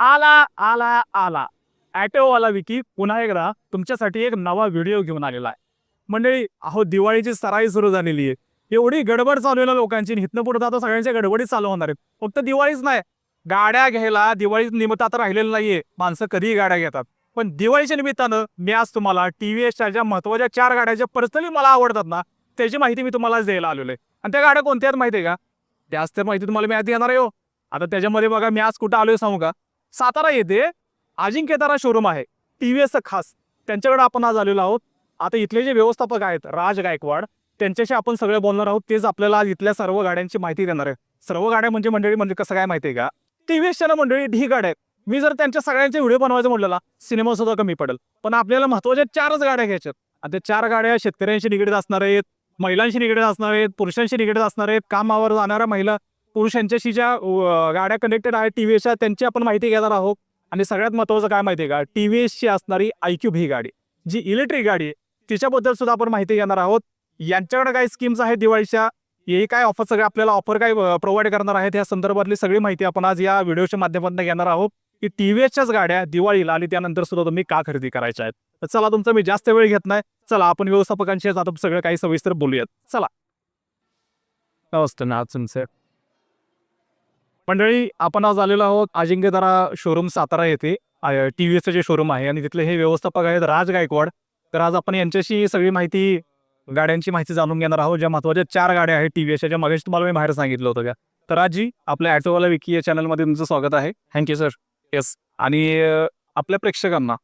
आला आला आला. ॲटोवाला विकी पुन्हा एकदा तुमच्यासाठी एक नवा व्हिडिओ घेऊन आलेला आहे. मंडळी अहो दिवाळीची सराई सुरू झालेली आहे. एवढी गडबड चालू आहे ना लोकांची आणि पुढं पुढे आता सगळ्यांच्या गडबडीत चालू होणार आहेत. फक्त दिवाळीच नाही. गाड्या घ्यायला दिवाळीच निमित्त आता राहिलेलं नाहीये. माणसं कधीही गाड्या घेतात. पण दिवाळीच्या निमित्तानं मी आज तुम्हाला टी व्ही एसच्या ज्या महत्त्वाच्या चार गाड्या ज्या पर्सनली मला आवडतात ना त्याची माहिती मी तुम्हाला द्यायला आलेलो आहे. आणि त्या गाड्या कोणत्या आहेत माहिती आहे का? त्याच तर माहिती तुम्हाला मी आधी येणार आहे हो. आता त्याच्यामध्ये बघा मी आज कुठं आलोय सांगू का? सातारा येथे अजिंक्यतारा शोरूम आहे. टी व्ही एसचं खास. त्यांच्याकडे आपण आज आलेलो आहोत. आता इथले जे व्यवस्थापक आहेत राज गायकवाड त्यांच्याशी आपण सगळे बोलणार आहोत. तेच आपल्याला आज इथल्या सर्व गाड्यांची माहिती देणार आहे सर्व गाड्या म्हणजे मंडळी म्हणजे कसं काय माहिती आहे का? टी व्ही एसच्या ना मंडळी ढी गाड्या आहेत. मी जर त्यांच्या सगळ्यांचे व्हिडिओ बनवायचं म्हटलं सिनेमा सुद्धा कमी पडेल. पण आपल्याला महत्त्वाच्या चारच गाड्या घ्यायच्यात आणि त्या चार गाड्या शेतकऱ्यांशी निगडीत असणार आहेत महिलांशी निगडीत असणार आहेत पुरुषांशी निगडीत असणार आहेत. कामावर जाणाऱ्या महिला पुरुषांच्याशी ज्या गाड्या कनेक्टेड आहेत टी व्ही एसच्या त्यांची आपण माहिती घेणार आहोत. आणि सगळ्यात महत्त्वाचं काय माहिती आहे का? टी व्ही एसची असणारी आयक्यूब ही गाडी जी इलेक्ट्रिक गाडी आहे तिच्याबद्दल सुद्धा आपण माहिती घेणार आहोत. यांच्याकडे काही स्कीम्स आहेत दिवाळीच्या. हे काय ऑफर सगळे आपल्याला ऑफर काय प्रोव्हाइड करणार आहेत? या संदर्भातली सगळी माहिती आपण आज या व्हिडिओच्या माध्यमातून घेणार आहोत. की टी व्ही एसच्याच गाड्या दिवाळीला आणि त्यानंतर सुद्धा तुम्ही का खरेदी करायच्या आहेत? तर चला तुमचा मी जास्त वेळ घेत नाही. चला आपण व्यवस्थापकांशी आता सगळं काही सविस्तर बोलूयात. चला. नमस्ते ना तुमचे मंडळी आपण आज आलेलो आहोत अजिंक्यदारा शोरूम सातारा येथे. टी व्ही एसचं जे शोरूम आहे आणि तिथले हे व्यवस्थापक आहेत राज गायकवाड. तर आज आपण यांच्याशी सगळी माहिती गाड्यांची माहिती जाणून घेणार आहोत. ज्या महत्त्वाच्या चार गाड्या आहेत टी व्ही एसच्या मगाशी तुम्हाला मी बाहेर सांगितलं होतं का तर आजी आपल्या ॲटोवाला विकी या चॅनलमध्ये तुमचं स्वागत आहे. थँक्यू सर येस आणि आपल्या प्रेक्षकांना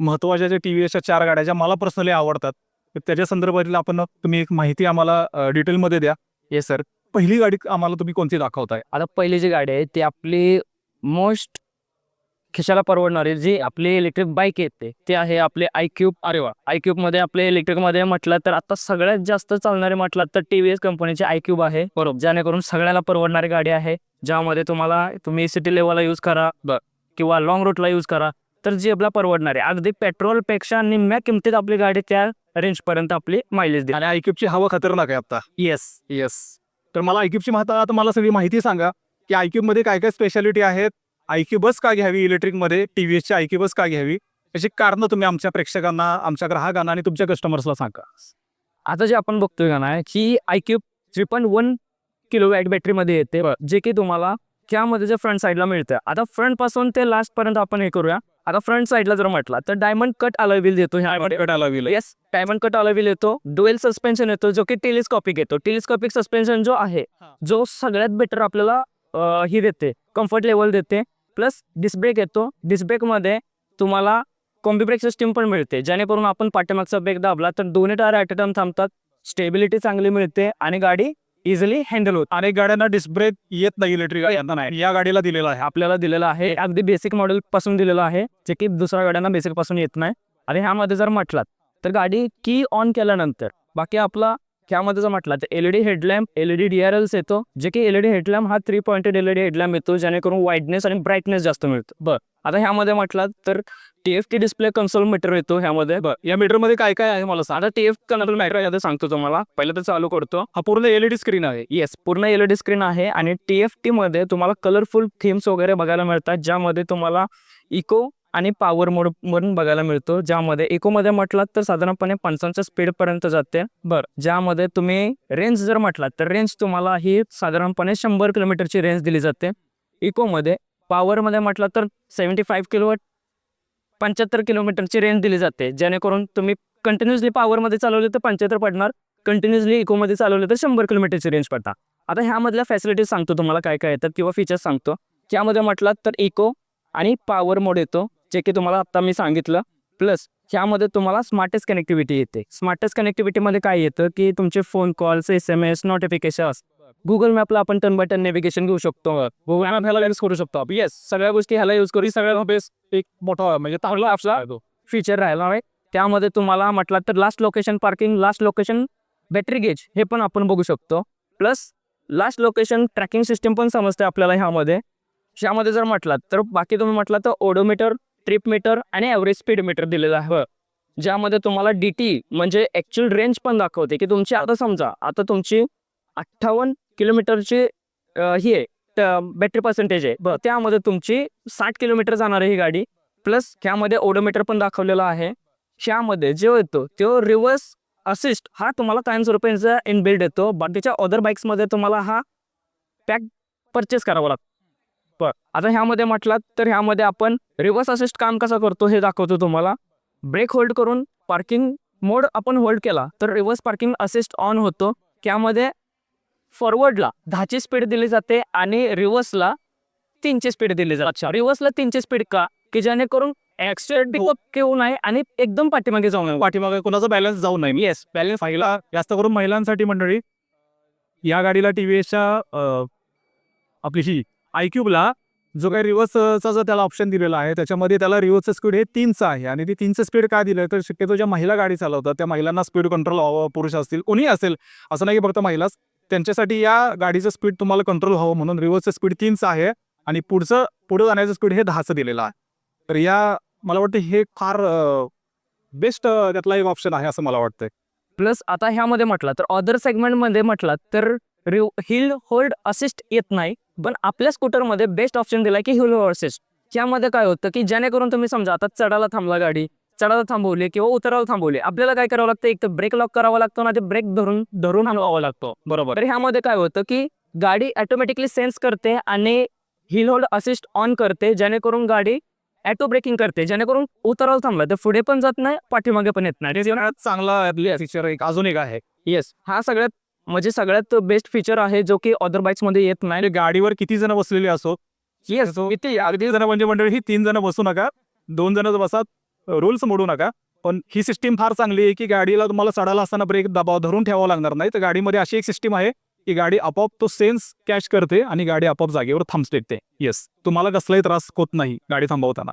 महत्त्वाच्या ज्या टी व्ही एसच्या चार गाड्या ज्या मला पर्सनली आवडतात त्याच्या संदर्भातील आपण तुम्ही एक माहिती आम्हाला डिटेलमध्ये द्या. येस सर पहिली गाडी आम्हाला तुम्ही कोणती दाखवताय? आता पहिली जी गाडी आहे ती आपली मोस्ट खिशाला परवडणारी जी आपली इलेक्ट्रिक बाईक येते ते आहे आपले आय क्यूब अरे वा! आयमध्ये आपले इलेक्ट्रिकमध्ये म्हटलं तर आता सगळ्यात जास्त चालणारे म्हटलं तर टी व्ही एस कंपनीचे आय क्यूब आहे. बरोबर. जेणेकरून सगळ्याला परवडणारी गाडी आहे ज्यामध्ये तुम्हाला तुम्ही सिटी लेवलला यूज करा. किंवा लॉंग रूटला यूज करा तर जी आपला परवडणार आहे. अगदी पेट्रोलपेक्षा निम्म्या किमतीत आपली गाडी त्या रेंज पर्यंत आपली मायलेज देईल आणि आयक्यूबची हवा खतरनाक आहे आता. येस येस तर मला आयक्यूबची माहिती आता मला सगळी माहिती सांगा की आयक्यूबमध्ये काय काय स्पेशालिटी आहेत? आयक्यू बस का घ्यावी इलेक्ट्रिकमध्ये टी व्ही एसची आयक्यू बस का घ्यावी? याची कारणं तुम्ही आमच्या प्रेक्षकांना आमच्या ग्राहकांना आणि तुमच्या कस्टमर्सला सांगा. आता जे आपण बघतोय का ना की iQube three point one kilowatt बॅटरीमध्ये येते. जे की तुम्हाला त्यामध्ये जे फ्रंट साईडला मिळतं आता फ्रंटपासून ते लास्ट पर्यंत आपण हे करूया. आता फ्रंट साईडला जर म्हटलं तर डायमंड कट अलॉय देतो will yes diamond cut alloy येतो. डुएल सस्पेन्शन येतो जो की टेलिस्कॉपिक येतो. टेलिस्कॉपिक सस्पेन्शन जो आहे. जो सगळ्यात बेटर आपल्याला अं, ही देते कम्फर्ट लेवल देते. प्लस डिस्क ब्रेक येतो. डिस्क ब्रेकमध्ये तुम्हाला कॉम्बी ब्रेक सिस्टीम पण मिळते. जेणेकरून आपण पाठीमागचा ब्रेक दाबला तर दोन्ही टायर ॲट टाइम थांबतात. स्टेबिलिटी चांगली मिळते आणि गाडी इझिली हँडल होत. अनेक गाड्यांना डिस्क ब्रेक येत नाही इलेक्ट्रिक यांना नाही या गाडीला दिलेला आहे. आपल्याला दिलेलं आहे. अगदी बेसिक मॉडेल पासून दिलेलं आहे जे की दुसऱ्या गाड्यांना बेसिकपासून येत नाही. आणि ह्यामध्ये जर म्हटलात तर गाडी की ऑन केल्यानंतर बाकी आपला ह्यामध्ये जर म्हटलं तर एलईडी हेडलॅम्प एलईडी डीआरएल्स येतो. जे की एलईडी हेडलॅम्प हा थ्री पॉइंटेड एलईडी हेडलॅम्प येतो जेणेकरून वाईडनेस आणि ब्राईटनेस जास्त मिळतो. बर. आता ह्यामध्ये म्हटलं तर T F T display console meter येतो ह्यामध्ये. बरं या मीटरमध्ये काय काय आहे मला सांग. आता टी एफ कन्सोल मीटर यामध्ये सांगतो तुम्हाला. पहिलं तर चालू करतो. हा पूर्ण एलईडी स्क्रीन आहे. येस पूर्ण एलईडी स्क्रीन आहे आणि टी एफमध्ये तुम्हाला कलरफुल थीम्स वगैरे बघायला मिळतात ज्यामध्ये तुम्हाला इको आणि पॉवर मोड म्हणून बघायला मिळतो. ज्यामध्ये इकोमध्ये म्हटलात तर साधारणपणे पंचांच्या स्पीडपर्यंत जाते. बर. ज्यामध्ये तुम्ही रेंज जर म्हटलात तर रेंज तुम्हाला ही साधारणपणे शंभर किलोमीटरची रेंज दिली जाते. इकोमध्ये पॉवरमध्ये म्हटलं तर सेव्हन्टी फाईव्ह किलोवॅट पंच्याहत्तर किलोमीटरची रेंज दिली जाते. जेणेकरून तुम्ही कंटिन्युअसली पॉवरमध्ये चालवले तर पंच्याहत्तर पडणार. कंटिन्युअसली इकोमध्ये चालवले तर शंभर किलोमीटरची रेंज पडतात आता ह्यामधल्या फॅसिलिटीज सांगतो तुम्हाला काय काय येतात किंवा फीचर्स सांगतो. त्यामध्ये म्हटलात तर इको आणि पॉवर मोड येतो जे की तुम्हाला आत्ता मी सांगितलं. प्लस ह्यामध्ये तुम्हाला स्मार्टेस्ट कनेक्टिव्हिटी येते. स्मार्टेस्ट कनेक्टिव्हिटीमध्ये काय येतं की तुमचे phone calls S M S notifications Google मॅपला आपण टर्न बाय टर्न नेव्हिगेशन घेऊ शकतो. गुगल मॅप ह्याला युज करू शकतो आपण. येस सगळ्या गोष्टी ह्याला युज करू सगळ्यात बेस्ट एक मोठा म्हणजे चांगला आपला तो फीचर राहिला आहे. त्यामध्ये तुम्हाला म्हटलं तर last location parking last location battery gauge हे पण आपण बघू शकतो. Plus last location tracking system पण समजते आपल्याला ह्यामध्ये. ह्यामध्ये जर म्हटलात तर बाकी तुम्ही म्हटलं तर ओडोमीटर ट्रिप मीटर आणि ॲव्हरेज स्पीड मीटर दिलेलं आहे. ज्यामध्ये तुम्हाला डी टी म्हणजे ॲक्च्युअल रेंज पण दाखवते की तुमची आता समजा आता तुमची अठ्ठावन्न किलोमीटरची ही आहे. बॅटरी पर्सेंटेज आहे. ब- त्यामध्ये तुमची साठ किलोमीटर जाणार आहे ही गाडी प्लस ह्यामध्ये ओडोमीटर पण दाखवलेला आहे. ह्यामध्ये जो येतो तो रिव्हर्स असिस्ट हा तुम्हाला कायमस्वरूपीचा इनबिल्ड येतो. बाकीच्या अदर बाईक्समध्ये तुम्हाला हा पॅक परचेस करावा लागतो. बर. आता ह्यामध्ये म्हटलात तर ह्यामध्ये आपण रिव्हर्स असिस्ट काम कसं करतो हे दाखवतो तुम्हाला. ब्रेक होल्ड करून पार्किंग मोड आपण होल्ड केला तर रिव्हर्स पार्किंग असिस्ट ऑन होतो. त्यामध्ये फॉरवर्डला दहाची स्पीड दिली जाते आणि रिव्हर्सला तीनची स्पीड दिली जाते. अच्छा रिव्हर्सला तीनची स्पीड का? की जेणेकरून ऍक्सिडेंट घेऊ नये आणि एकदम पाठीमागे जाऊ नये. पाठीमागे कोणाचा बॅलन्स जाऊ नये. येस बॅलन्स पहिला जास्त करून महिलांसाठी मंडळी या गाडीला टी व्ही एसच्या आपली ही आयक्यूबला जो काही रिव्हर्सचा जो त्याला ऑप्शन दिलेला आहे त्याच्यामध्ये त्याला रिव्हर्सचं स्पीड हे तीनचं आहे. आणि ते तीनचं स्पीड काय दिलं? तर शक्यतो ज्या महिला गाडी चालवतात त्या महिलांना स्पीड कंट्रोल पुरुष असतील कोणीही असेल असं नाही की फक्त महिलाच त्यांच्यासाठी या गाडीचं स्पीड तुम्हाला कंट्रोल व्हावं म्हणून रिव्हर्सचं स्पीड तीनचं आहे आणि पुढचं पुढं जाण्याचं स्पीड हे दहाचं दिलेलं आहे. तर या मला वाटतं हे फार बेस्ट त्यातला एक ऑप्शन आहे असं मला वाटतंय. प्लस आता ह्यामध्ये म्हटलं तर अदर सेगमेंटमध्ये म्हटलं तर रिव हिल होल्ड असिस्ट येत नाही पण आपल्या स्कूटरमध्ये बेस्ट ऑप्शन दिलाय की हिल होल्ड असिस्ट त्यामध्ये काय होतं की जेणेकरून तुम्ही समजा आता चढायला थांबला गाडी चढायला थांबवली किंवा उतरायला थांबवली. आपल्याला काय करावं लागतं? एक तर ब्रेक लॉक करावा लागतो ना ते ब्रेक धरून धरून हलवावा लागतो. बरोबर. तर ह्यामध्ये काय होतं की गाडी ऑटोमॅटिकली सेन्स करते आणि हिल होल्ड असिस्ट ऑन करते जेणेकरून गाडी ॲटो ब्रेकिंग करते जेणेकरून उतरायला थांबला. तर पुढे पण जात नाही पाठीमागे पण येत नाही. चांगला फीचर एक अजून एक आहे. येस हा सगळ्यात म्हणजे सगळ्यात बेस्ट फीचर आहे जो की अदर बाईक्समध्ये येत नाही. म्हणजे गाडीवर किती जण बसलेले असो? येस अगदी जण म्हणजे मंडळी ही तीन जण बसू नका. दोन जण बसा. रूल्स मोडू नका. पण ही सिस्टीम फार चांगली आहे की गाडीला तुम्हाला चढायला असताना ब्रेक दबाव धरून ठेवावा लागणार नाही. तर गाडीमध्ये अशी एक सिस्टीम आहे की गाडी आपोआप तो सेन्स कॅच करते आणि गाडी आपोआप जागेवर थांबते येस तुम्हाला कसलाही त्रास होत नाही गाडी थांबवताना.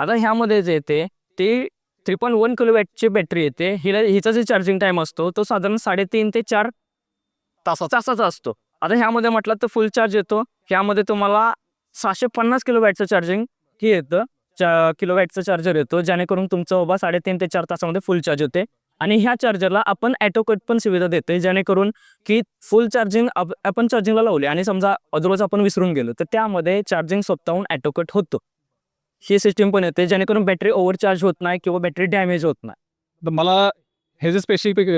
आता ह्यामध्ये जे येते ते थ्री पॉईंट वन किलोवॅटची बॅटरी येते. हिला हिचा जे चार्जिंग टाइम असतो तो साधारण साडेतीन ते चार तासाचा. तासाचा असतो. आता ह्यामध्ये म्हटलं तर फुल चार्ज येतो. ह्यामध्ये तुम्हाला सहाशे पन्नास किलोवॅटचं चार्जिंग हे येतं. चा किलोवॅटचं चार्जर येतो जेणेकरून तुमचं बाबा साडेतीन ते चार तासामध्ये फुल चार्ज होते आणि ह्या चार्जरला आपण ॲटो कट पण सुविधा देते जेणेकरून की फुल चार्जिंग आपण चार्जिंगला लावले आणि समजा अदरवाईज आपण विसरून गेलो तर त्यामध्ये चार्जिंग स्वतःहून ॲटो कट होतो. ही सिस्टीम पण येते जेणेकरून बॅटरी ओव्हरचार्ज होत नाही किंवा बॅटरी डॅमेज होत नाही. तर मला हे जे स्पेसिफिक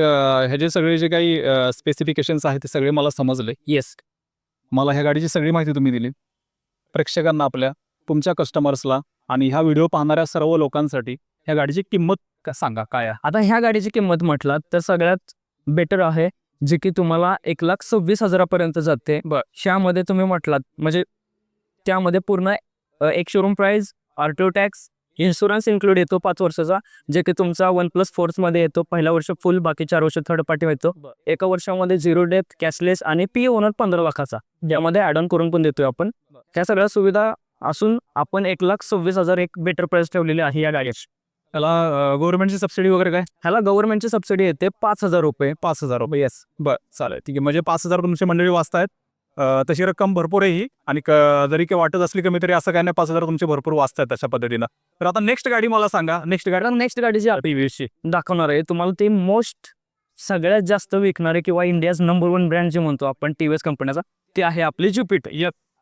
हे जे सगळे जे काही स्पेसिफिकेशन्स आहेत ते सगळे मला समजले. येस मला ह्या गाडीची सगळी माहिती तुम्ही दिली. प्रेक्षकांना आपल्या. तुमच्या कस्टमर्सला आणि ह्या व्हिडिओ पाहणाऱ्या सर्व लोकांसाठी ह्या गाडीची किंमत का- सांगा काय आहे? आता ह्या गाडीची किंमत म्हटलं तर सगळ्यात बेटर आहे जी की तुम्हाला एक लाख सव्वीस हजारापर्यंत जाते. ब ह्यामध्ये तुम्ही म्हटलात म्हणजे त्यामध्ये पूर्ण एक showroom price R T O tax insurance include येतो पाच वर्षाचा जे की तुमचा वन प्लस फोर्समध्ये येतो पहिल्या वर्ष फुल बाकी चार वर्ष थर्ड पार्टी येतो एका वर्षामध्ये झिरो डेथ कॅशलेस आणि पी ओनर पंधरा लाखाचा. ज्यामध्ये ॲड ऑन करून पण देतोय आपण. त्या सगळ्या सुविधा असून आपण एक लाख सव्वीस हजार एक बेटर प्राईस ठेवलेली आहे या गाडीची. त्याला गव्हर्नमेंटची सबसिडी वगैरे काय? ह्याला गव्हर्नमेंटची सबसिडी येते पाच हजार रुपये. पाच हजार रुपये. येस बरं चालेल. ठीक आहे. म्हणजे पाच हजार तुमची मंडळी वाचतायत. तशी रक्कम भरपूर आहे ही. आणि जरी काही वाटत असली कमी तरी असं काय नाही पाच हजार तुमचे भरपूर वाचतायत तशा पद्धतीनं. तर आता नेक्स्ट गाडी मला सांगा. नेक्स्ट गाडी? नेक्स्ट गाडी जी टी व्ही ची दाखवणार आहे तुम्हाला ती मोस्ट सगळ्यात जास्त विकणारे किंवा इंडियाज नंबर वन ब्रँड जे म्हणतो आपण टी व्ही एस कंपन्याचा ते आहे आपली ज्युपिटर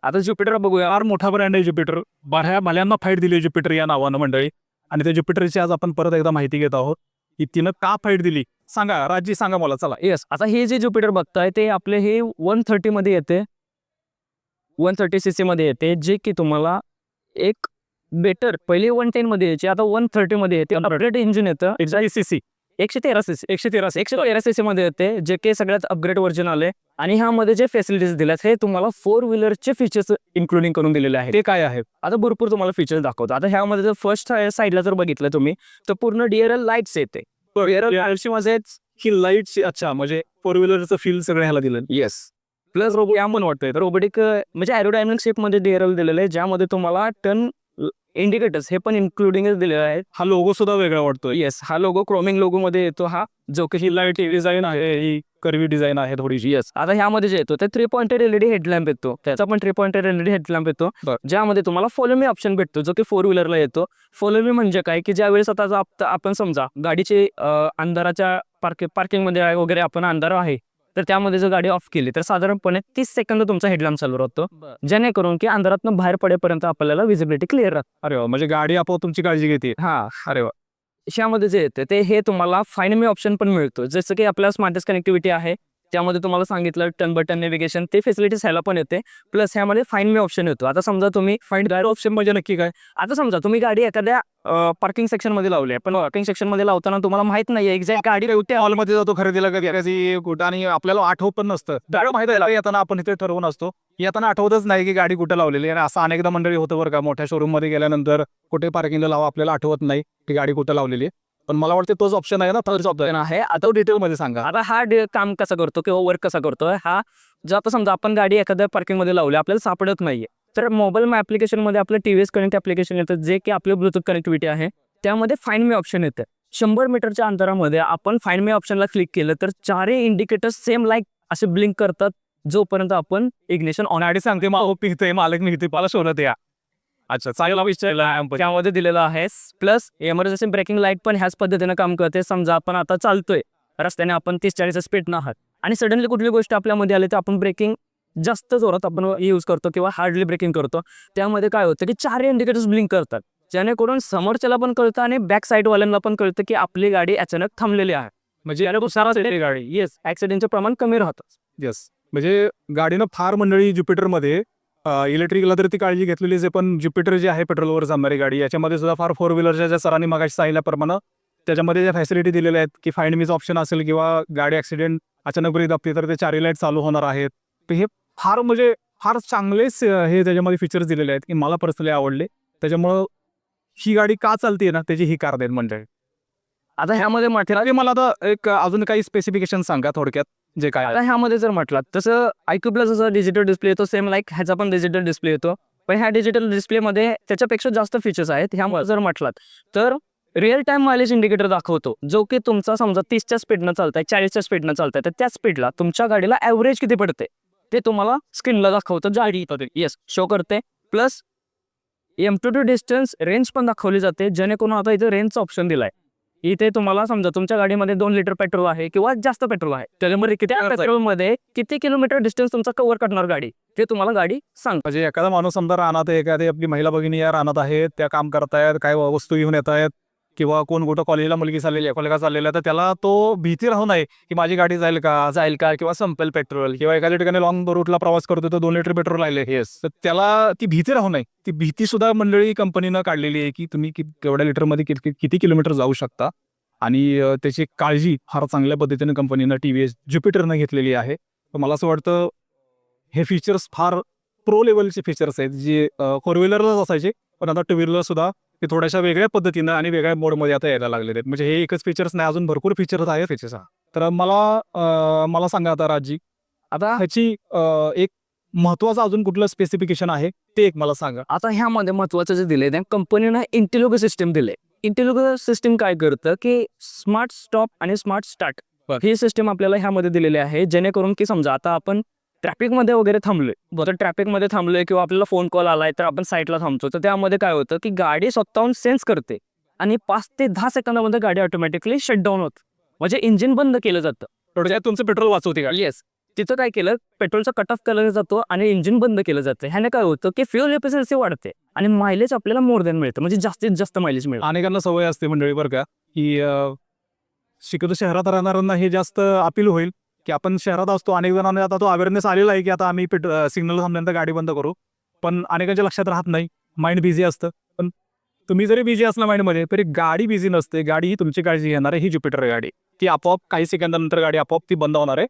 आता ज्युपिटर बघूया. फार मोठा ब्रँड आहे ज्युपिटर. बऱ्या भल्यांना फाईट दिली ज्युपिटर या नावानं मंडळी. आणि त्या ज्युपिटरची आज आपण परत एकदा माहिती घेत आहोत की तिनं का फाईट दिली. सांगा राजी सांगा मला. चला येस आता हे जे ज्युपिटर बघताय ते आपले हे वन थर्टी मध्ये येते. वन थर्टी सी सी मध्ये येते जे की तुम्हाला एक बेटर पहिली वन टेन मध्ये यायची. आता वन थर्टी मध्ये येते. इंजिन येतं. एक्झॅक्ट सी सी एकशे तेरा सी सी एकशे तेरा एकशे तेरा सी सी मध्ये येते जे की सगळ्यात अपग्रेड व्हर्जन आले आणि ह्यामध्ये जे फॅसिलिटीज दिल्यात हे तुम्हाला फोर व्हीलरचे फीचर्स इन्क्लुडिंग करून दिलेले आहेत. ते काय आहे? आता भरपूर तुम्हाला फीचर्स दाखवतो. आता ह्यामध्ये जर फर्स्ट साईडला जर बघितलं तुम्ही तर पूर्ण डीआरएल लाईट्स येते. ही लाइट अच्छा म्हणजे फोर व्हीलरचं फील सगळं ह्याला दिलं. येस प्लस रोबो या पण वाटतंय. तर रोबोटिक म्हणजे अॅरोडायनामिक शेपमध्ये डीआरएल दिलेलं आहे ज्यामध्ये तुम्हाला टर्न इंडिकेटर्स हे पण इन्क्लुडिंगच दिलेले आहेत. हा लोगो सुद्धा वेगळा वाटतोय. येस हा लोगो क्रोमिंग लोगो मध्ये येतो हा जो की ही लाइट डिझाईन आहे ही कर्वी डिझाईन आहे थोडीशी. येस आता ह्यामध्ये जे येतो ते थ्री पॉइंटेड एलईडी हेडलॅम्प येतो. त्याचा पण थ्री पॉइंटेड एलईडी हेडलॅम्प येतो. ज्यामध्ये तुम्हाला फॉलो मी ऑप्शन भेटतो जो की फोर व्हीलरला येतो. फॉलो मी म्हणजे काय? की ज्यावेळेस आता आपण समजा गाडीचे अंधाराच्या पार्क पार्किंगमध्ये आहे वगैरे आपण अंधार आहे. तर त्यामध्ये जर गाडी ऑफ केली तर साधारणपणे तीस सेकंद तुमचा हेडलॅम्प चालू राहतो. जेणेकरून की अंधारातनं बाहेर पडेपर्यंत आपल्याला विजिबिलिटी क्लिअर राहते. अरे वा म्हणजे गाडी आपोआप तुमची काळजी घेते. हा. अरे वा. ह्यामध्ये जे येते ते हे तुम्हाला फाईन मी ऑप्शन पण मिळतो. जसं की आपल्या स्मार्टेस्ट कनेक्टिव्हिटी आहे त्यामध्ये तुम्हाला सांगितलं टर्न बटन नेव्हिगेशन ते फेसिलिटीज ह्याला पण येते. प्लस ह्यामध्ये फाईन मी ऑप्शन येतो. आता समजा तुम्ही फाईन गाडी ऑप्शन म्हणजे नक्की काय? आता समजा तुम्ही गाडी एखाद्या पार्किंग सेक्शनमध्ये लावली. आहे पण पार्किंग सेक्शनमध्ये लावताना तुम्हाला माहीत नाही एक्झॅक्ट गाडी गाडी हॉलमध्ये जातो खरेदीला कधी कुठं आणि आपल्याला आठवत पण नसतं. डाळ माहीत आहे येताना आपण इथे ठरवून असतो. येताना आठवतच नाही की गाडी कुठे लावलेली आहे. आणि असं अनेकदा मंडळी होतं बरं का मोठ्या शोरूममध्ये गेल्यानंतर कुठे पार्किंगला लावा आपल्याला आठवत नाही की गाडी कुठे लावलेली आहे. पण मला वाटतं तोच ऑप्शन आहे ना थर्ड ऑप्शन आहे. आता डिटेलमध्ये डिटेल मध्ये सांगा. आता हा डे- काम कसं करतो किंवा वर्क कसा करतो हा जर आता समजा आपण गाडी एखाद्या पार्किंगमध्ये लावली आपल्याला सापडत नाहीये. तर मोबाईल मॅ ऍप्लिकेशनमध्ये आपलं टीव्हीएस कनेक्ट ऍप्लिकेशन येतं जे की आपलं ब्लूटूथ कनेक्टिव्हिटी आहे. त्यामध्ये फाईन मी ऑप्शन येतं. शंभर मीटरच्या अंतरामध्ये आपण फाईन मी ऑप्शनला क्लिक केलं तर चारही इंडिकेटर सेम लाईक असे ब्लिंक करतात जोपर्यंत आपण इग्निशन ऑन गाडी सांगते मा पिकते मालक निघते मला शोधत या. अच्छा चांगला विषय त्यामध्ये दिलेलं आहे प्लस एमर्जन्सी ब्रेकिंग लाइट पण ह्याच पद्धतीनं काम करते. समजा आपण आता चालतोय रस्त्याने आपण तीस चाळीस स्पीड आहात. आणि सडनली कुठली गोष्ट आपल्यामध्ये आली तर आपण ब्रेकिंग जास्त जोरात आपण यूज करतो किंवा हार्डली ब्रेकिंग करतो. त्यामध्ये काय होतं की चार इंडिकेटर्स ब्लिंक करतात. जेणेकरून समोरच्याला पण कळतं आणि बॅक साईडवाल्यांना पण कळतं की आपली गाडी अचानक थांबलेली आहे. म्हणजे याला सारा गाडी. येस ऍक्सिडेंटचं प्रमाण कमी राहतं येस म्हणजे गाडीनं फार मंडळी ज्युपिटरमध्ये इलेक्ट्रिकला तर ती काळजी घेतलेलीच आहे. पण ज्युपिटर जे आहे पेट्रोलवर चालणारी गाडी याच्यामध्ये सुद्धा फार फोर व्हीलरच्या ज्या सरांनी मागाशी सांगितल्याप्रमाणे त्याच्यामध्ये ज्या फॅसिलिटी दिलेल्या आहेत की फाईंड मीज ऑप्शन असेल किंवा गाडी ॲक्सिडेंट अचानक ब्रेक दाबते तर ते चारी लाइट चालू होणार आहेत. हे फार म्हणजे फार चांगलेच हे त्याच्यामध्ये फीचर्स दिलेले आहेत की मला पर्सनली आवडले. त्याच्यामुळं ही गाडी का चालते ना त्याची ही कार देत मंडळी आता ह्यामध्ये म्हटलं मला आता एक अजून काही स्पेसिफिकेशन सांगा थोडक्यात जे काय. आता ह्यामध्ये जर म्हटलं तसं आयक्यू जसं डिजिटल डिस्प्ले येतो सेम लाईक ह्याचा पण डिजिटल डिस्प्ले येतो. पण ह्या डिजिटल डिस्प्लेमध्ये त्याच्यापेक्षा जास्त फीचर्स आहेत. ह्यामध्ये जर म्हटलात तर रिअल टाइम मायलेज इंडिकेटर दाखवतो जो की तुमचा समजा तीसच्या स्पीडनं चालताय चाळीसच्या स्पीडनं चालताय तर त्या स्पीडला तुमच्या गाडीला ॲव्हरेज किती पडते ते तुम्हाला स्क्रीनला दाखवतं गाडी येस शो करते. Plus empty to distance range पण दाखवली जाते जेणेकरून आता इथे रेंजचं ऑप्शन दिलाय. इथे तुम्हाला समजा तुमच्या गाडीमध्ये दोन लिटर पेट्रोल आहे किंवा जास्त पेट्रोल आहे. त्याच्यामध्ये किती पेट्रोलमध्ये किती किलोमीटर डिस्टन्स तुमचा कव्हर करणार गाडी? ते तुम्हाला गाडी सांग म्हणजे एखादा माणूस समजा राहणार आहे एखादी आपली महिला भगिनी या राहणार आहेत त्या काम करतायत काय वस्तू घेऊन येत आहेत किंवा कोण कुठं कॉलेजला मुलगी चाललेली आहे कॉलेजला चाललेला तर त्याला तो भीती राहू नये की माझी गाडी जाईल का? जाईल का? किंवा संपेल पेट्रोल? किंवा एखाद्या ठिकाणी लॉंग रूटला प्रवास करतो तर दोन लिटर पेट्रोल राहिले. हेस तर त्याला ती भीती राहू नये. ती भीती सुद्धा मंडळी कंपनीनं काढलेली आहे की तुम्ही केवढ्या लिटरमध्ये किती किती किलोमीटर जाऊ शकता? आणि त्याची काळजी फार चांगल्या पद्धतीने कंपनीनं टी व्ही एस ज्युपिटरनं घेतलेली आहे. तर मला असं वाटतं हे फीचर्स फार प्रो लेवलचे फीचर्स आहेत जे फोर व्हीलरलाच असायचे. पण आता टू व्हीलर सुद्धा ते थोड्याशा वेगळ्या पद्धतीनं आणि वेगळ्या मोडमध्ये आता यायला लागलेले आहेत. म्हणजे हे एकच फीचर्स नाही अजून भरपूर फीचर्स आहेत फीचर्स तर मला मला सांगा आता राजी आता ह्याची एक महत्वाचं अजून कुठलं स्पेसिफिकेशन आहे? ते एक मला सांगा. आता ह्यामध्ये महत्वाचं जे दिले त्या कंपनीनं इंटेलिगो सिस्टम दिले इंटेलिगो सिस्टम काय करतं की स्मार्ट स्टॉप आणि स्मार्ट स्टार्ट. ही सिस्टम आपल्याला ह्यामध्ये दिलेली आहे जेणेकरून की समजा आता आपण ट्रॅफिकमध्ये वगैरे थांबलोय. तर ट्रॅफिकमध्ये थांबलोय किंवा आपल्याला फोन कॉल आलाय तर आपण साईडला थांबतो. तर त्यामध्ये काय होतं की गाडी स्वतःहून सेन्स करते आणि पाच ते दहा सेकंदामध्ये गाडी ऑटोमॅटिकली शटडाऊन होत. म्हणजे इंजिन बंद केलं जातं. थोडक्यात तुमचं पेट्रोल वाचवते का येस तिथं काय केलं पेट्रोलचा कट ऑफ केला जातो आणि इंजिन बंद केलं जातं. ह्याने काय होतं की फ्युअल एफिशियन्सी वाढते आणि मायलेज आपल्याला मोर दॅन मिळतं. म्हणजे जास्तीत जास्त मायलेज मिळतं. अनेकांना सवय असते मंडळी बरं का की अं, शक्यतो शहरात राहणाऱ्यांना हे जास्त अपील होईल. की आपण शहरात असतो अनेक जणांना आता तो अवेअरनेस आलेला आहे की आता आम्ही पेट सिग्नल थांबल्यानंतर गाडी बंद करू. पण अनेकांच्या लक्षात राहत नाही. माइंड बिझी असतं. पण तुम्ही जरी बिझी असला माइंडमध्ये तरी गाडी बिझी नसते. गाडी ही तुमची काळजी घेणार आहे ही ज्युपिटर गाडी. ती आपोआप काही सेकंदानंतर गाडी आपोआप ती बंद होणार आहे.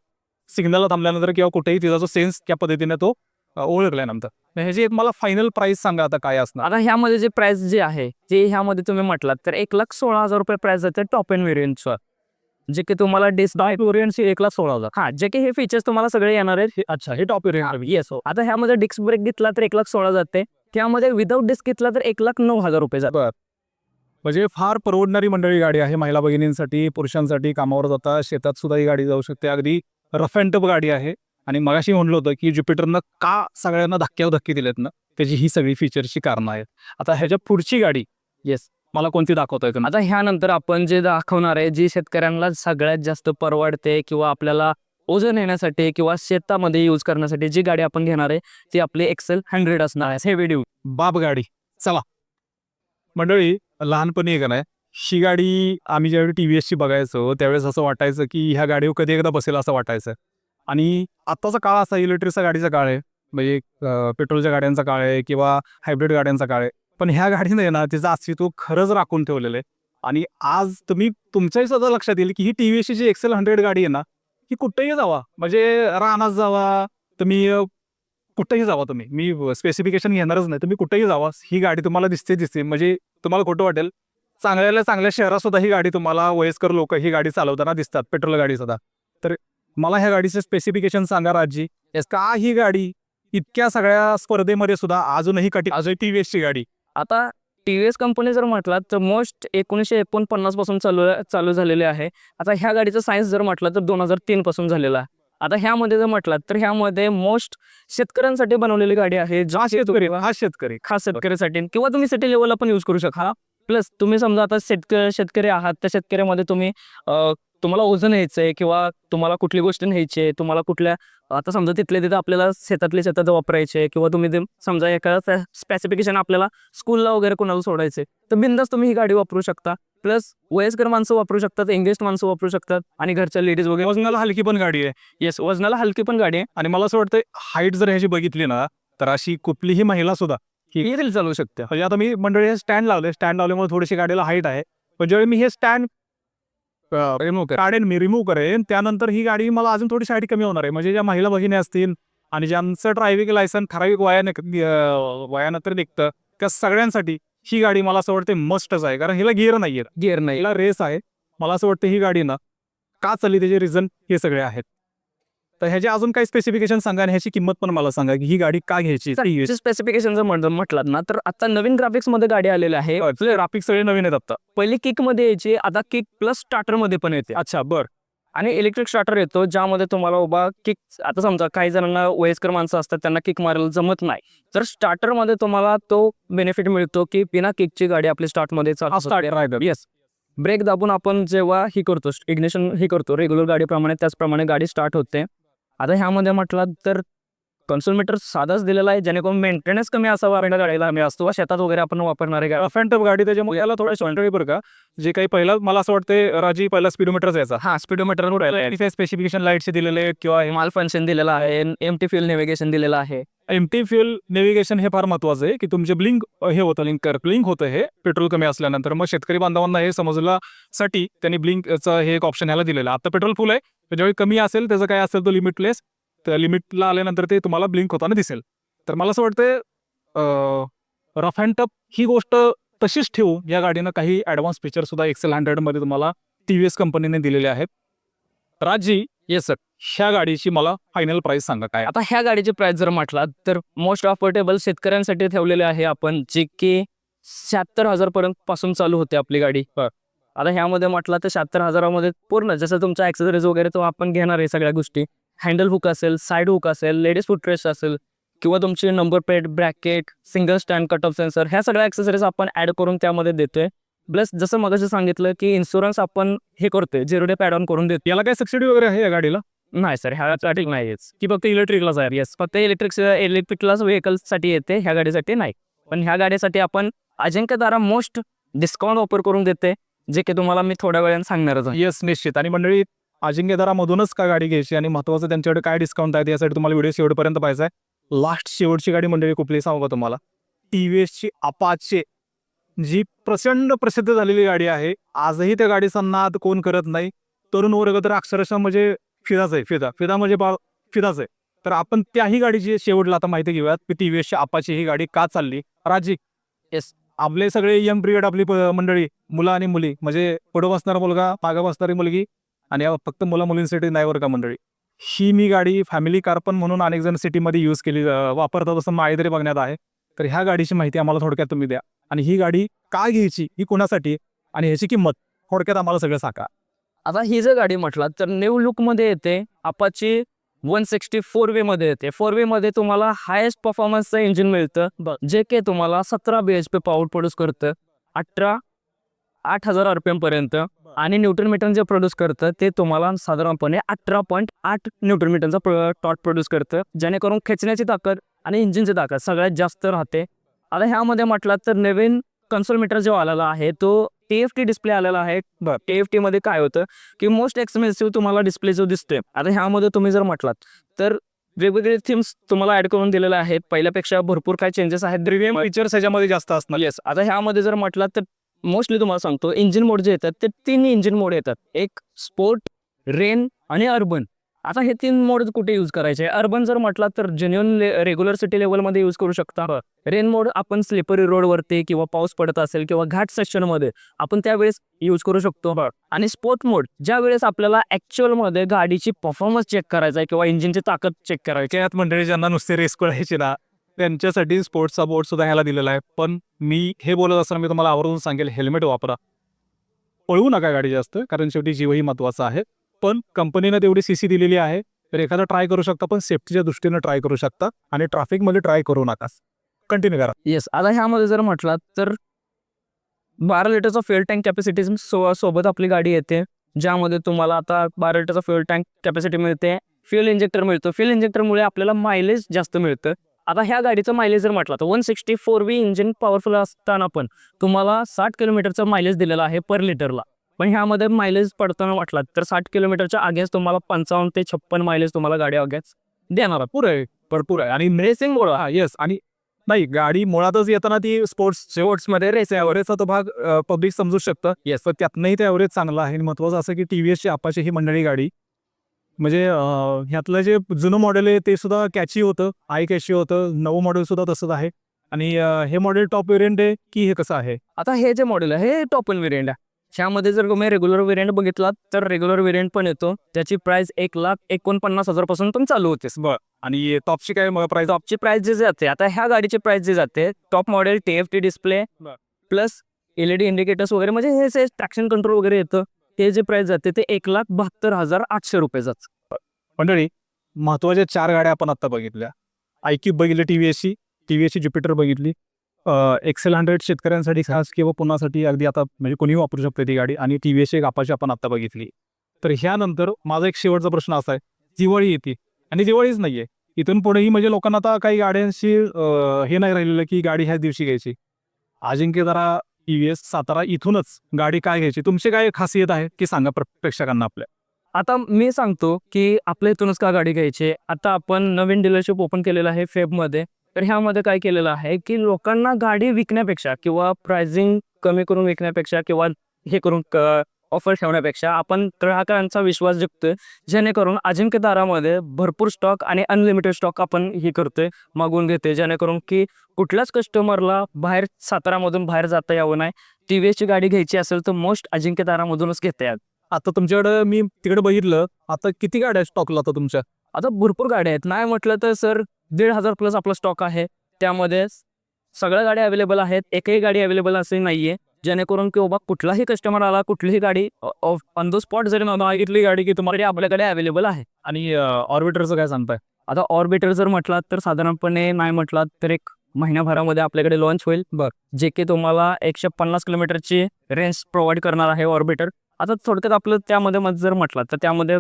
सिग्नलला थांबल्यानंतर किंवा कुठेही तिचा जो सेन्स त्या पद्धतीने तो ओळखल्यानंतर. ह्याची एक मला फायनल प्राइस सांगा आता काय असणार? आता ह्यामध्ये जे प्राइस जे आहे जे ह्यामध्ये तुम्ही म्हटलात तर एक लाख सोळा हजार रुपये प्राइस जाते टॉप एन व्हेरियंटवर जे की तुम्हाला डिस्क व्हेरियंटची एक लाख सोळा हजार हा जे की हे फीचर्स तुम्हाला सगळे येणार आहेत. अच्छा हे टॉप येस हो. आता ह्यामध्ये डिस्क ब्रेक घेतला तर एक लाख सोळा जाते त्यामध्ये विदाऊट डिस्क घेतला तर एक लाख नऊ हजार रुपये जाते म्हणजे फार परवडणारी मंडळी गाडी आहे महिला भगिनींसाठी पुरुषांसाठी कामावर जाता शेतात सुद्धा ही गाडी जाऊ शकते. अगदी रफ अँड टफ गाडी आहे. आणि मगाशी म्हणलं होतं की ज्युपिटरनं का सगळ्यांना धक्क्यावर धक्के दिलेत ना? त्याची ही सगळी फीचर्सची कारणं आहेत. आता ह्याच्या पुढची गाडी. येस मला कोणती दाखवतोय तुम्ही? आता ह्यानंतर आपण जे दाखवणार आहे जी शेतकऱ्यांना सगळ्यात जास्त परवडते किंवा आपल्याला ओझन येण्यासाठी किंवा शेतामध्ये यूज करण्यासाठी जी गाडी आपण घेणार आहे ती आपली एक्सेल हंड्रेड असणार आहे. हेवी ड्यू बाप गाडी. चला. मंडळी लहानपणी का नाही ही गाडी आम्ही ज्यावेळी टी व्ही एसची बघायचो त्यावेळेस असं वाटायचं की ह्या गाडीवर कधी एकदा बसेल असं वाटायचं. आणि आत्ताचा काळ असा इलेक्ट्रिकचा गाडीचा काळ आहे म्हणजे पेट्रोलच्या गाड्यांचा काळ आहे किंवा हायब्रिड गाड्यांचा काळ आहे. पण ह्या गाडीने आहे ना तिचं अस्तित्व खरंच राखून ठेवलेलं आहे. आणि आज तुम्ही तुमच्याही सुद्धा लक्षात येईल की ही टी व्ही एसची जी एक्सेल हंड्रेड गाडी आहे ना ही कुठेही जावा. म्हणजे रानात जावा तुम्ही कुठेही जावा तुम्ही. मी स्पेसिफिकेशन घेणारच नाही. तुम्ही कुठेही जावा ही गाडी तुम्हाला दिसते दिसते. म्हणजे तुम्हाला खोटं वाटेल. चांगल्याला चांगल्या शहरात सुद्धा ही गाडी तुम्हाला वयस्कर लोक ही गाडी चालवताना दिसतात पेट्रोल गाडी सुद्धा. तर मला ह्या गाडीचे स्पेसिफिकेशन सांगा राजी का ही गाडी इतक्या सगळ्या स्पर्धेमध्ये सुद्धा अजूनही कठी अजून टी व्ही एसची गाडी? आता टी व्ही एस कंपनी जर म्हटलं तर मोस्ट एकोणीसशे एकोणपन्नासपासून चालू चालू झालेले आहे. आता ह्या गाडीचं सायन्स जर म्हटलं तर दोन हजार तीन पासून झालेला आहे. आता ह्यामध्ये जर म्हटलं तर ह्यामध्ये मोस्ट शेतकऱ्यांसाठी बनवलेली गाडी आहे हा जी शेतकरी हा शेतकरी. खास शेतकऱ्यासाठी. किंवा तुम्ही सिटी लेवलला पण यूज करू शकता. प्लस तुम्ही समजा आता शेतकरी शेतकरी आहात त्या शेतकऱ्यामध्ये तुम्ही तुम्हाला ओझन न्यायचं आहे किंवा तुम्हाला कुठली गोष्ट न्यायची आहे तुम्हाला कुठल्या आता समजा तिथले तिथं आपल्याला शेतातले शेतात वापरायचे किंवा तुम्ही ते समजा एका स्पेसिफिकेशन आपल्याला स्कूलला वगैरे कोणाला सोडायचे तर बिंदास तुम्ही ही गाडी वापरू शकता. प्लस वयस्कर माणसं वापरू शकतात एंगेज माणसं वापरू शकतात आणि घरच्या लेडीज वगैरे. वजनाला हलकी पण गाडी आहे. येस वजनाला हलकी पण गाडी आहे आणि मला असं वाटतं हाईट जर ह्याची बघितली ना तर अशी कुठलीही महिला सुद्धा इझिली चालू शकते. म्हणजे आता मी मंडळी हे स्टँड लावले स्टँड लावल्यामुळे थोडीशी गाडीला हाईट आहे. पण ज्यावेळी मी हे स्टँड रिमूव्ह काढेन मी रिमूव्ह करेन. त्यानंतर ही गाडी मला अजून थोडी हाईट कमी होणार आहे. म्हणजे ज्या महिला भगिनी असतील आणि ज्यांचं ड्रायव्हिंग लायसन ठराविक वयाने वयानंतर निघतं त्या सगळ्यांसाठी ही गाडी मला असं वाटते मस्टच आहे. कारण हिला गिअर नाहीये गिअर नाही. हिला रेस आहे. मला असं वाटतं ही गाडी ना का चालली त्याचे रिझन हे सगळे आहेत. तर ह्याचे अजून काही स्पेसिफिकेशन सांगा आणि ह्याची किंमत पण मला सांगा की ही गाडी का घ्यायची? स्पेसिफिकेशन जर म्हटलं म्हटलं ना तर आता नवीन ग्राफिक्समध्ये गाडी आलेली आहे. ग्राफिक सगळे नवीन आहेत आता पहिली किकमध्ये यायची आता किक प्लस स्टार्टरमध्ये पण येते. अच्छा बर. आणि इलेक्ट्रिक स्टार्टर येतो ज्यामध्ये तुम्हाला उभा किक आता समजा काही जणांना वयस्कर माणसं असतात त्यांना किक मारायला जमत नाही. तर स्टार्टरमध्ये तुम्हाला तो बेनिफिट मिळतो की बिना किकची गाडी आपली स्टार्टमध्ये स्टार्टर येस ब्रेक दाबून आपण जेव्हा ही करतो इग्निशन ही करतो रेग्युलर गाडीप्रमाणे त्याचप्रमाणे गाडी स्टार्ट होते. आता ह्यामध्ये म्हटलं तर कन्सोल मीटर साधाच दिलेला आहे जेणेकरून मेंटेनन्स कमी असावा आपल्या गाडीला हमी असतो. वा शेतात वगैरे आपण वापरणारे गाडी रफ अँड टफ गाडी त्याच्यामुळे याला थोडं शॉर्ट बरं का. जे काही पहिला मला असं वाटतं राजी पहिला स्पीडोमीटर यायचा हा स्पीडोमीटर स्पेसिफिकेशन लाईटचे दिलेले किंवा माल फंक्शन दिलेला आहे एम टी फ्युल नेव्हिगेशन दिलेलं आहे. एम टी फ्युएल नेव्हिगेशन हे फार महत्वाचं आहे की तुमचे ब्लिंक हे होतं लिंक ब्लिंक होतं हे पेट्रोल कमी असल्यानंतर. मग शेतकरी बांधवांना हे समजण्यासाठी त्यांनी ब्लिंकचं हे एक ऑप्शन ह्याला दिलेलं आता पेट्रोल फुल आहे त्याच्यावेळी ज्यावेळी कमी असेल त्याचं काय असेल तो लिमिटलेस तर लिमिटला आल्यानंतर ते तुम्हाला ब्लिंक होताना दिसेल. तर मला असं वाटतं रफ अँड टप ही गोष्ट तशीच ठेवू या गाडीनं काही ॲडव्हान्स फीचर सुद्धा एक्सेल हंड्रेडमध्ये तुम्हाला टी व्ही एस कंपनीने दिलेले आहेत. राजी येस सर ह्या गाडीची मला फायनल प्राइस सांगा काय? आता ह्या गाडीची प्राइस जर म्हटला तर मोस्ट अफोर्डेबल शेतकऱ्यांसाठी ठेवलेले आहे आपण जे की शहात्तर हजार पर्यंत पासून चालू होते आपली गाडी. आता ह्यामध्ये म्हटलं तर शहात्तर हजारामध्ये पूर्ण जसं तुमच्या ॲक्सेसरीज वगैरे तो आपण घेणार आहे सगळ्या गोष्टी. हँडल हुक असेल साईड हुक असेल लेडीज फुटरेस्ट असेल किंवा तुमची number plate bracket single stand cut off sensor ह्या सगळ्या ॲक्सेसरीज आपण ॲड करून त्यामध्ये देतोय. प्लस जसं मगाशी सांगितलं की इन्शुरन्स आपण हे करतोय झिरो डे पॅड ऑन करून देतो याला काय सबसिडी वगैरे आहे या गाडीला? नाही सर ह्यासाठी नाहीच. की फक्त इलेक्ट्रिकलाच आहे. येस फक्त इलेक्ट्रिक इलेक्ट्रिकलाच व्हेकल्ससाठी येते ह्या गाडीसाठी नाही. पण ह्या गाडीसाठी आपण अजिंक्यतारा मोस्ट डिस्काउंट ऑफर करून देते जे की तुम्हाला मी थोड्या वेळाने सांगणारच आहे. येस निश्चित. आणि मंडळी अजिंक्यदारामधूनच का गाडी घ्यायची आणि महत्वाचं त्यांच्याकडे काय डिस्काउंट आहे यासाठी तुम्हाला व्हिडिओ शेवटपर्यंत पाहिजे आहे. लास्ट शेवटची गाडी मंडळी कुठली सांगू का तुम्हाला? टी व्ही एसची अपाचे जी प्रचंड प्रसिद्ध झालेली गाडी आहे. आजही त्या गाडीचा नाद कोण करत नाही. तरुण वर्ग तर अक्षरशः म्हणजे फिदाच आहे. फिदा. फिदा म्हणजे बा फिदाच आहे. तर आपण त्याही गाडीची शेवटला आता माहिती घेऊयात. की टी व्ही एसची अपाची ही गाडी का चालली? राजी. Yes. आपले सगळे यंग पिरियड आपली मंडळी मुलं आणि मुली म्हणजे पुढं बसणारा मुलगा मागं बसणारी मुलगी आणि फक्त मुला मुलींसाठी नाही बरं का मंडळी? ही मी गाडी फॅमिली कार पण म्हणून अनेक जण सिटीमध्ये यूज केली वापरतात असं माहिती बघण्यात आहे. तर ह्या गाडीची माहिती आम्हाला थोडक्यात तुम्ही द्या. आणि ही गाडी का घ्यायची ही कोणासाठी आणि ह्याची किंमत? थोडक्यात आम्हाला सगळं सांगा. आता ही जर गाडी म्हटलं तर न्यू लुकमध्ये येते Apache one sixty four V मध्ये येते. फोर वे मध्ये तुम्हाला हायेस्ट परफॉर्मन्सचं इंजिन मिळतं जे की तुम्हाला सतरा B H P power produce करतं अठरा आठ हजार आर पी एम पर्यंत. आणि न्यूट्रन मीटर जे प्रोड्यूस करतं ते तुम्हाला साधारणपणे अठरा पॉईंट आठ न्यूट्रन मीटरचा टॉट प्रोड्यूस करतं. जेणेकरून खेचण्याची ताकद आणि इंजिनची ताकद सगळ्यात जास्त राहते. आता ह्यामध्ये म्हटलं तर नवीन कन्सोल मीटर जो आलेला आहे तो टीएफटी एफ टी डिस्प्ले आलेला आहे. टी एफ टीमध्ये काय होतं की मोस्ट एक्सपेन्सिव्ह तुम्हाला डिस्प्ले जो दिसतोय आता ह्यामध्ये तुम्ही जर म्हटलात तर वेगवेगळे थीम्स तुम्हाला ऍड करून दिलेले आहेत. पहिल्यापेक्षा भरपूर काय चेंजेस आहेत. प्रीमियम फीचर्स ह्याच्यामध्ये जास्त असणार. येस आता ह्यामध्ये जर म्हटलात तर मोस्टली तुम्हाला सांगतो इंजिन मोड जे येतात ते तीन इंजिन मोड येतात. एक स्पोर्ट रेन आणि अर्बन आता हे तीन मोड कुठे यूज करायचे? अर्बन जर म्हटलं तर जेन्युअन रेग्युलर सिटी लेवलमध्ये यूज करू शकता. रेन मोड आपण स्लिपरी रोडवरती किंवा पाऊस पडत असेल किंवा घाट सेक्शनमध्ये आपण त्यावेळेस यूज करू शकतो. आणि स्पोर्ट मोड ज्या वेळेस आपल्याला ॲक्च्युअलमध्ये मध्ये गाडीची परफॉर्मन्स चेक करायचा आहे किंवा इंजिनची ताकद चेक करायची. यात मंडळी ज्यांना नुसते रेस करायचे ना त्यांच्यासाठी स्पोर्ट्सचा बोर्ड सुद्धा ह्याला दिलेला आहे. पण मी हे बोलत असताना मी तुम्हाला आवर्जून सांगेल हेल्मेट वापरा. पळवू नका गाडी जास्त कारण शेवटी जीवही महत्त्वाचा आहे. पण कंपनीनं तेवढी सी सी दिलेली आहे. तर एखादा ट्राय करू शकता पण सेफ्टीच्या दृष्टीनं ट्राय करू शकता आणि ट्रॅफिकमध्ये ट्राय करू नका. कंटिन्यू करा. येस आता ह्यामध्ये जर म्हटलात तर बारा लिटरचा फ्युअल टँक कॅपॅसिटी सो सोबत आपली गाडी येते. ज्यामध्ये तुम्हाला आता बारा लिटरचा फ्युअल टँक कॅपॅसिटी मिळते. फ्युअल इंजेक्टर मिळतो. फ्युअल इंजेक्टरमुळे आपल्याला मायलेज जास्त मिळतं. आता ह्या गाडीचं मायलेज जर म्हटलं तर one sixty four V engine powerful असताना पण तुम्हाला साठ किलोमीटरचं मायलेज दिलेलं आहे पर लिटरला पण ह्यामध्ये मायलेज पडताना म्हटलं तर साठ किलोमीटरच्या आगेच तुम्हाला पंचावन्न ते छप्पन मायलेज तुम्हाला गाडी आगेच देणार पुरं आहे भरपूर आहे. आणि रेसिंग मोड हा येस आणि नाही गाडी मुळातच येताना ती स्पोर्ट्स शेवट्समध्ये रेस ॲव्हरेजचा तो भाग पब्लिक समजू शकतं. येस तर त्यातनंही ते ॲव्हरेज चांगलं आहे. आणि महत्त्वाचं असं की टी व्ही एसची आपाची ही मंडळी गाडी. म्हणजे ह्यातलं जे जुनं मॉडेल आहे ते सुद्धा कॅची होतं. आय कॅची होतं. नवं मॉडेल सुद्धा तसंच आहे. आणि हे मॉडेल टॉप वेरियंट आहे की हे कसं आहे? आता हे जे मॉडेल आहे हे टॉप इन व्हेरियंट आहे. ह्यामध्ये जर तुम्ही रेग्युलर व्हेरियंट बघितलात तर रेग्युलर व्हेरियंट पण येतो. त्याची प्राइस एक लाख एकोणपन्नास हजारपासून पण चालू होते. आणि टॉपची काय प्राइस टॉपची प्राइस जी जाते आता ह्या गाडीची प्राइस जी जाते top model T F T display बर. प्लस एलईडी इंडिकेटर्स वगैरे म्हणजे हे जे ट्रॅक्शन कंट्रोल वगैरे येतं ते जे प्राइस जाते ते एक लाख बहात्तर हजार आठशे रुपये जात. मंडळी महत्त्वाच्या चार गाड्या आपण आता बघितल्या. आयक्यूब बघितली टी व्ही टी ज्युपिटर बघितली. एक्सेल हंड्रेड शेतकऱ्यांसाठी खास किंवा पुन्हासाठी अगदी आता म्हणजे कोणीही वापरू शकते ती गाडी आणि टी व्ही एस आपाची आपण आता बघितली. तर ह्यानंतर माझा एक शेवटचा प्रश्न असा आहे दिवाळी येते आणि दिवाळीच नाहीये. इथून पुढेही म्हणजे लोकांना आता काही गाड्यांशी हे नाही राहिलेलं की गाडी ह्याच दिवशी घ्यायची. Ajinkyatara T V S Satara इथूनच गाडी काय घ्यायची? तुमची काय खासियत आहे की सांगा प्र- प्रेक्षकांना आपल्या? आता मी सांगतो की आपल्या इथूनच का गाडी घ्यायची आता आपण नवीन डीलरशिप ओपन केलेलं आहे फेबमध्ये तर ह्यामध्ये काय केलेलं आहे की लोकांना गाडी विकण्यापेक्षा किंवा प्राइसिंग कमी करून विकण्यापेक्षा किंवा हे करून ऑफर ठेवण्यापेक्षा आपण ग्राहकांचा विश्वास जिंकतोय जेणेकरून अजिंक्य दारामध्ये भरपूर स्टॉक आणि अनलिमिटेड स्टॉक आपण हे करतोय मागून घेते जेणेकरून की कुठल्याच कस्टमरला बाहेर सातारामधून बाहेर जाता यावं नाही. टी व्ही एसची गाडी घ्यायची असेल तर मोस्ट अजिंक्य दारामधूनच घेता आता तुमच्याकडे मी तिकडे बघितलं आता किती गाड्या स्टॉकला आता तुमच्या? आता भरपूर गाड्या आहेत. नाही म्हटलं तर सर दीड हजार प्लस आपला स्टॉक आहे. त्यामध्ये सगळ्या गाड्या अवेलेबल आहेत. एकही गाडी अवेलेबल असे नाहीये. जेणेकरून की बाबा कुठलाही कस्टमर आला कुठलीही गाडी ऑन द स्पॉट जरी मागितली गाडी की तुम्हाला आपल्याकडे अवेलेबल आहे. आणि ऑर्बिटरचं काय सांगताय? आता ऑर्बिटर जर म्हटलात तर साधारणपणे नाही म्हटलात तर एक महिन्याभरामध्ये आपल्याकडे लॉन्च होईल. बर. जे की तुम्हाला एकशे पन्नास किलोमीटरची रेंज प्रोव्हाइड करणार आहे ऑर्बिटर आता थोडक्यात आपलं त्यामध्ये जर म्हटलं तर त्यामध्ये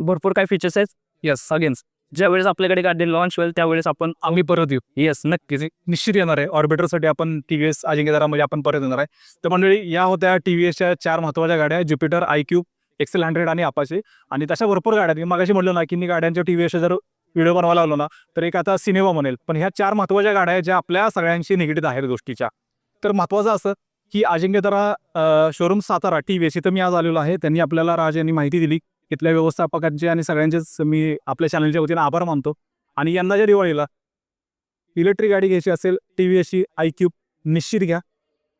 भरपूर काही फीचर्स आहेत. येस अगेन्स ज्यावेळेस आपल्याकडे गाडी लॉन्च होईल त्यावेळेस आपण आम्ही परत येऊ. येस नक्कीच. निश्चित येणार आहे. ऑर्बिटरसाठी आपण टी व्ही एस अजिंक्यदारामध्ये आपण परत येणार आहे. तर मंडळी या होत्या टी व्ही एसच्या चार महत्त्वाच्या गाड्या Jupiter iQube XL hundred आणि अपाचे आणि तशा भरपूर गाड्या आहेत. मी मागाशी म्हटलं ना की मी गाड्यांच्या टी व्ही एसच्या जर व्हिडिओ बनवायला लागलो ना तर एक आता सिनेमा म्हणेल पण ह्या चार महत्त्वाच्या गाड्या आहेत ज्या आपल्या सगळ्यांशी निगडीत आहेत गोष्टीच्या. तर महत्त्वाचं असं की Ajinkyatara showroom Satara T V S इथं मी आज आलेलो आहे. त्यांनी आपल्याला राज यांनी माहिती दिली. इथल्या व्यवस्थापकांचे आणि सगळ्यांचेच मी आपल्या चॅनलच्या वतीने आभार मानतो. आणि यंदाच्या दिवाळीला इलेक्ट्रिक गाडी घ्यायची असेल टी व्ही एसची आय क्यूब निश्चित घ्या.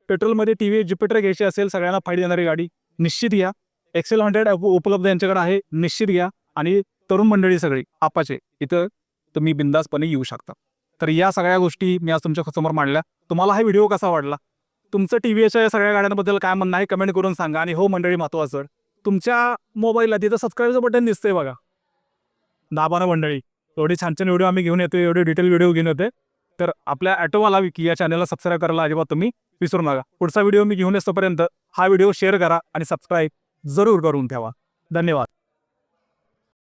पेट्रोलमध्ये टी व्ही ज्युपिटर घ्यायची असेल सगळ्यांना फायदा देणारी गाडी निश्चित घ्या. एक्सेल हंड्रेड उपलब्ध यांच्याकडे आहे निश्चित घ्या. आणि तरुण मंडळी सगळी आपाचे इथं तुम्ही बिंदासपणे येऊ शकता. तर या सगळ्या गोष्टी मी आज तुमच्यासमोर मांडल्या. तुम्हाला हा व्हिडिओ कसा वाटला? तुमचं टी व्ही एसच्या या सगळ्या गाड्यांबद्दल काय म्हणणं आहे कमेंट करून सांगा. आणि हो मंडळी महत्वाचं तुमच्या मोबाईलला तिथं सबस्क्राईबचं बटन दिसतंय बघा. दाबानं मंडळी एवढी छान छान व्हिडिओ आम्ही घेऊन येतो एवढे डिटेल व्हिडिओ घेऊन येते तर आपल्या ॲटोवाला विकी या चॅनलला सबस्क्राईब करायला अजिबात तुम्ही विसरू नका. पुढचा व्हिडिओ मी घेऊन येतोपर्यंत हा व्हिडिओ शेअर करा आणि सबस्क्राईब जरूर करून ठेवा. धन्यवाद.